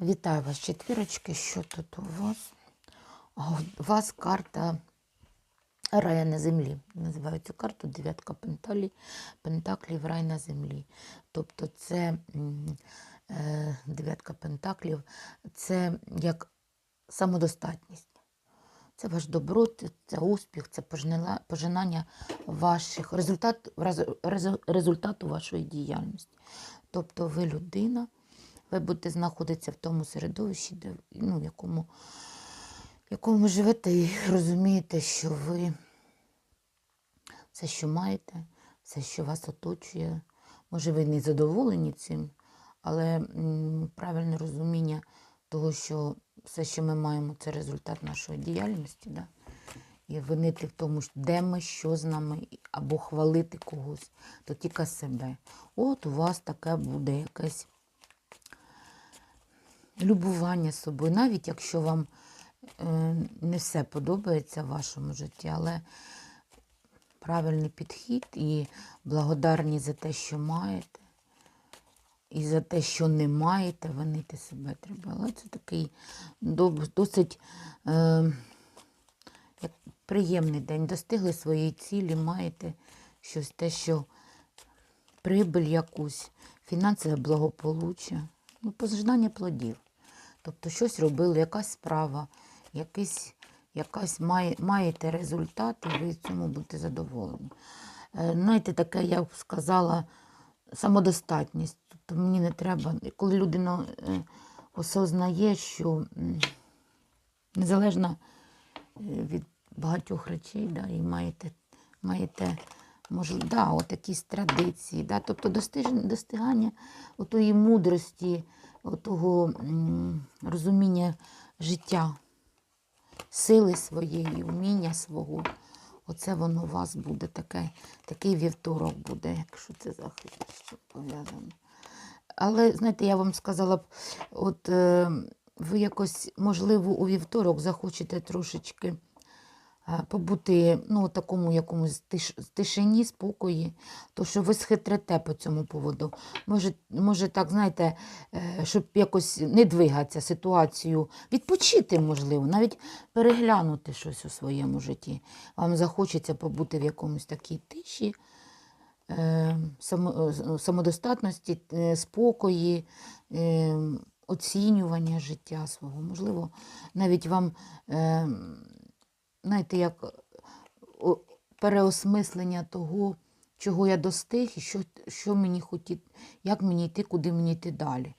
Вітаю вас, четвірочки. Що тут у вас? У вас карта Рая на землі. Називаю цю карту дев'ятка пенталей, пентаклів рай на землі. Тобто це е, дев'ятка пентаклів, це як самодостатність. Це ваш доброт, це успіх, це пожинання ваших результат, резу- резу- результату вашої діяльності. Тобто ви людина, ви будете знаходитися в тому середовищі, де, ну, в якому, в якому живете, і розумієте, що ви все, що маєте, все, що вас оточує. Може, ви не задоволені цим, але м, правильне розуміння того, що все, що ми маємо, це результат нашої діяльності. Да? І винити в тому, де ми, що з нами, або хвалити когось, то тільки себе. От у вас таке буде якесь любування собою, навіть якщо вам е, не все подобається в вашому житті, але правильний підхід і благодарність за те, що маєте, і за те, що не маєте, винити себе треба. Але це такий досить е, як приємний день. Достигли своєї цілі, маєте щось те, що прибиль якусь, фінансове благополуччя, ну, пожинання плодів. Тобто щось робили, якась справа, якийсь, якась має, маєте результат, і ви цьому будете задоволені. Е, Знаєте, таке, я б сказала, самодостатність. Тобто мені не треба, коли людина е, осознає, що незалежно е, від багатьох речей, да, і маєте, маєте можливо, да, от якісь традиції, да, тобто достигання отої мудрості, отого розуміння життя, сили своєї, уміння свого. Оце воно у вас буде таке, такий вівторок буде, якщо це захист що пов'язано. Але, знаєте, я вам сказала б, от е, ви якось, можливо, у вівторок захочете трошечки побути ну, такому якомусь тиш, тишині, спокої, то що ви схитрите по цьому поводу. Може, може так, знаєте, е, щоб якось не двигатися ситуацію, відпочити, можливо, навіть переглянути щось у своєму житті. Вам захочеться побути в якомусь такій тиші, е, само- е, самодостатності, е, спокої, е, оцінювання життя свого. Можливо, навіть вам, е, знаєте, як переосмислення того, чого я достиг і що, що мені хотіти, як мені йти, куди мені йти далі.